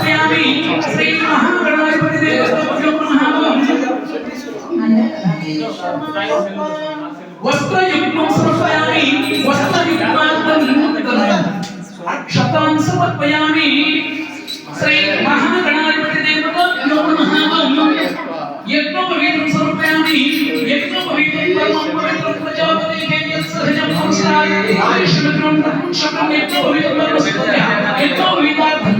समर्पयामि श्री महागणाधिपति देवस्तोभ्यो नमः वस्त्रयुक्तं समर्पयामि वस्त्रयुक्तान्तं अक्षतां समर्पयामि श्री महागणाधिपति देवतो नमः यज्ञोपवीतं समर्पयामि यज्ञोपवीतं परमं पवित्रं प्रजापते के यत्सहजं संस्काराय आयुष्मक्रं ब्रह्मं शकं यज्ञोपवीतं परमं यज्ञोपवीतार्थं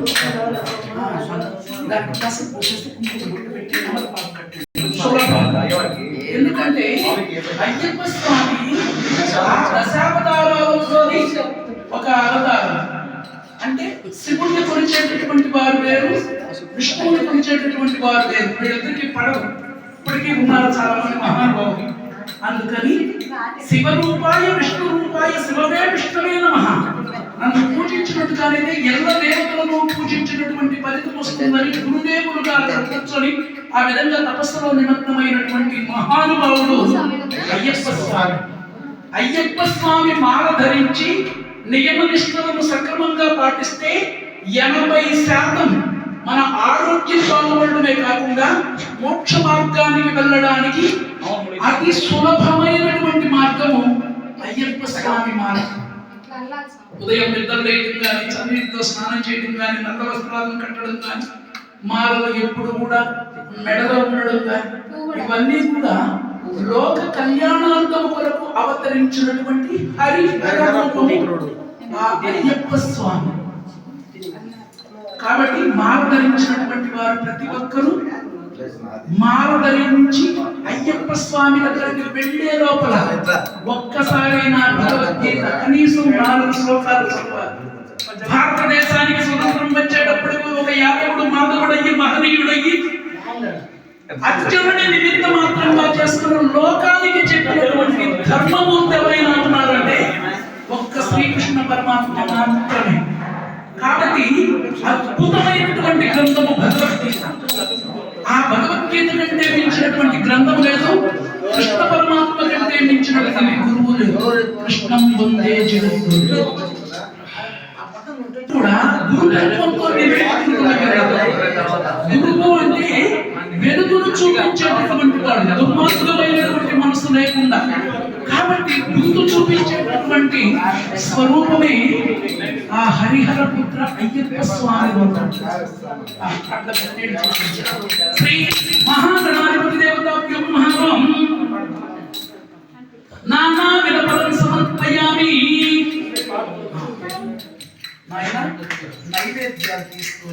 ఆ, పసుపు పోసేసి కుంకుమ బొట్టు పెట్టి తమలపాకు కట్టండి. ఎందుకంటే అయ్యప్ప స్వామి దశావతారాలలోని ఒక అవతారం. అంటే శివుణ్ణి కొనిచేటటువంటి వారు వేరు విష్ణువుని కొనిచేటటువంటి వారు వేరు. వీళ్ళిద్దరికి పడవు. ఇప్పటికీ ఉన్నారు చాలా మంది మహానుభావులు. అందుకని శివ రూపాయ విష్ణు రూపాయ నన్ను పూజించినట్టుగానే ఎల్ల దేవతలను పూజించినటువంటి ఫలితం వస్తుందని గురుదేవులుగా గారు కూర్చొని ఆ విధంగా తపస్సులో నిమగ్నమైనటువంటి మహానుభావుడు అయ్యప్ప స్వామి అయ్యప్ప స్వామి మాల ధరించి నియమ నిష్ఠలను సక్రమంగా పాటిస్తే ఎనభై శాతం మన ఆరోగ్యం బాగుపడమే కాకుండా మోక్ష మార్గానికి వెళ్ళడానికి అతి సులభమైనటువంటి మార్గము అయ్యప్ప స్వామి మాల. ఉదయం నిద్ర లేయడం కానీ చన్నీటితో స్నానం చేయడం కానీ నల్ల వస్త్రాలను కట్టడం కానీ మాలలు ఎప్పుడు కూడా మెడలో ఉండడం కానీ ఇవన్నీ కూడా లోక కళ్యాణార్థం కొరకు అవతరించినటువంటి హరి ఆ అయ్యప్ప స్వామి. కాబట్టి మారధరించినటువంటి వారు ప్రతి ఒక్కరూ మారధరించి అయ్యప్ప స్వామి దగ్గరికి వెళ్ళే లోపల ఒక్కసారైనా భగవద్గీత నాలుగు శ్లోకాలు భారతదేశానికి స్వతంత్రం వచ్చేటప్పుడు ఒక యాదవుడు మాధవుడయ్యి మహనీయుడయ్యి అర్జునుడి నిమిత్త మాత్రంగా చేసుకున్న లోకానికి చెప్పినటువంటి ధర్మమూర్తి ఎవరైనా ఉన్నారంటే ఒక్క శ్రీకృష్ణ పరమాత్మ మాత్రమే. కాబట్టి కూడా గురువు అంటే వెలుగును చూపించేటటువంటి వాడు దుర్మార్గమైనటువంటి మనసు లేకుండా కాబట్టి ముందు చూపించేటటువంటి స్వరూపమే ఆ హరిహర పుత్ర అయ్యప్ప స్వామి అట్లా శ్రీ మహాగణాధిపతి నాయన నైవేద్యాలు తీసుకో